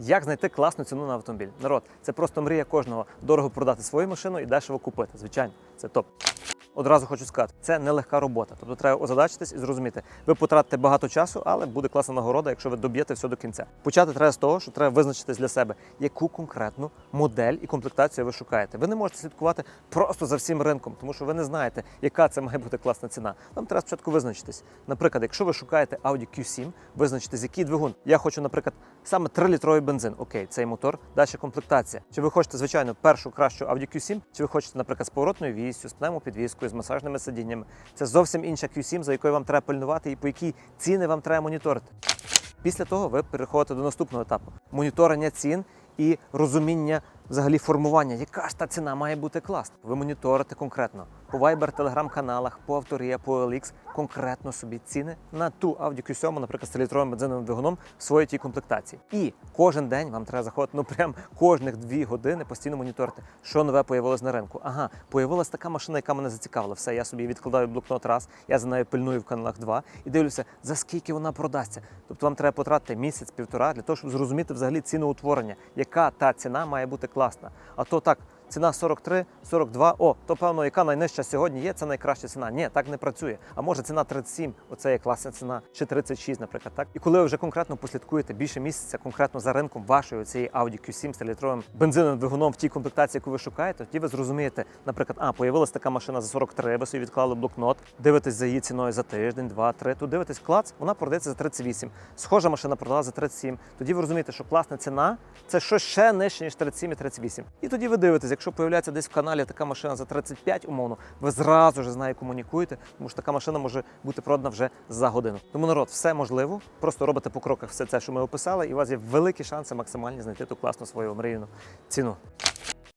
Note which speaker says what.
Speaker 1: Як знайти класну ціну на автомобіль? Народ, це просто мрія кожного дорого продати свою машину і дешево купити. Звичайно, це топ. Одразу хочу сказати, це нелегка робота. Тобто треба озадачитись і зрозуміти. Ви потратите багато часу, але буде класна нагорода, якщо ви доб'єте все до кінця. Почати треба з того, що треба визначитись для себе, яку конкретну модель і комплектацію ви шукаєте. Ви не можете слідкувати просто за всім ринком, тому що ви не знаєте, яка це має бути класна ціна. Вам треба спочатку визначитись. Наприклад, якщо ви шукаєте Audi Q7, визначитись, який двигун. Я хочу, наприклад, саме 3-літровий бензин. Окей, цей мотор, далі комплектація. Чи ви хочете, звичайно, першу кращу Audi Q7, чи ви хочете, наприклад, з поворотною вістю, з пневмопідвіскою, з масажними сидіннями. Це зовсім інша Q7, за якою вам треба пильнувати і по якій ціни вам треба моніторити. Після того ви переходите до наступного етапу моніторення цін і розуміння взагалі формування, яка ж та ціна має бути класна. Ви моніторите конкретно по Viber, телеграм-каналах, по Авторія, по OLX, конкретно собі ціни на ту Audi Q7, наприклад, з 3-літровим бензиновим двигуном в своїй тій комплектації. І кожен день вам треба заходити, ну прям кожних дві години постійно моніторити, що нове появилось на ринку. Ага, появилась така машина, яка мене зацікавила. Все, я собі відкладаю блокнот раз, я за нею пильную в каналах два і дивлюся, за скільки вона продасться. Тобто вам треба потратити місяць-півтора для того, щоб зрозуміти взагалі ціноутворення, яка та ціна має бути класна. А то так. Ціна 43, 42, о, то певно, яка найнижча сьогодні є, це найкраща ціна. Ні, так не працює. А може ціна 37, оце є класна ціна, чи 36, наприклад. Так і коли ви вже конкретно послідкуєте більше місяця конкретно за ринком вашої цієї Audi Q7 з літровим бензиновим двигуном в тій комплектації, яку ви шукаєте, тоді ви зрозумієте, наприклад, а появилась така машина за 43, ви собі відклали блокнот, дивитесь за її ціною за тиждень, два, три. Тут дивитесь клац, вона продається за 38. Схожа машина продала за 37. Тоді ви розумієте, що класна ціна це щось ще нижче, ніж 37 і 38. І тоді ви дивитесь, якщо появляється десь в каналі така машина за 35, умовно, ви зразу ж з нею комунікуєте, тому що така машина може бути продана вже за годину. Тому народ, все можливо. Просто робите по кроках все це, що ми описали, і у вас є великі шанси максимально знайти ту класну свою омріяну ціну.